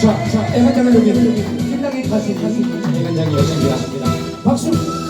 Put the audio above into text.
자, 자, 애간장은 여기 신나게 가시는 애간장이 여신이랍니다. 박수!